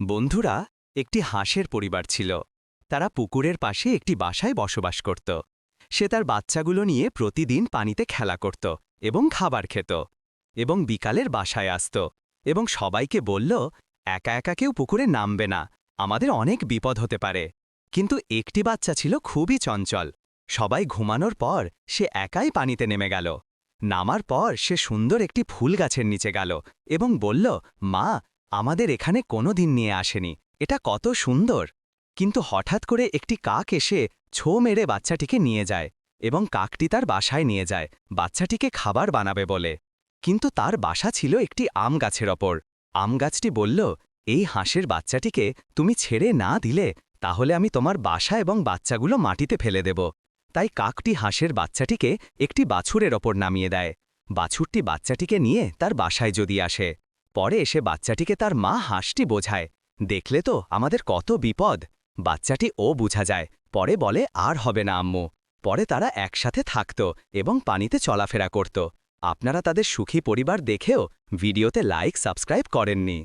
বন্ধুরা, একটি হাঁসের পরিবার ছিল। তারা পুকুরের পাশে একটি বাসায় বসবাস করত। সে তার বাচ্চাগুলো নিয়ে প্রতিদিন পানিতে খেলা করত এবং খাবার খেত এবং বিকালের বাসায় আসত এবং সবাইকে বলল, একা একা কেউ পুকুরে নামবে না, আমাদের অনেক বিপদ হতে পারে। কিন্তু একটি বাচ্চা ছিল খুবই চঞ্চল। সবাই ঘুমানোর পর সে একাই পানিতে নেমে গেল। নামার পর সে সুন্দর একটি ফুল গাছের নিচে গেল এবং বলল, মা আমাদের এখানে কোনো দিন নিয়ে আসেনি। এটা কত সুন্দর। কিন্তু হঠাৎ করে একটি কাক এসে ছো মেরে বাচ্চাটিকে নিয়ে যায় এবং কাকটি তার বাসায় নিয়ে যায়, বাচ্চাটিকে খাবার বানাবে বলে। কিন্তু তার বাসা ছিল একটি আম গাছের ওপর। আম গাছটি বলল, এই হাঁসের বাচ্চাটিকে তুমি ছেড়ে না দিলে তাহলে আমি তোমার বাসা এবং বাচ্চাগুলো মাটিতে ফেলে দেব। তাই কাকটি হাঁসের বাচ্চাটিকে একটি বাছুরের ওপর নামিয়ে দেয়। বাছুরটি বাচ্চাটিকে নিয়ে তার বাসায় যদি আসে। পরে এসে বাচ্চাটিকে তার মা হাঁসটি বোঝায়। দেখলে তো, আমাদের কত বিপদ। বাচ্চাটি ও বুঝা যায়, পরে বলে, আর হবে না, আম্মু। পরে তারা একসাথে থাকত এবং পানিতে চলাফেরা করত। আপনারা তাদের সুখী পরিবার দেখেও ভিডিওতে লাইক, সাবস্ক্রাইব করেননি।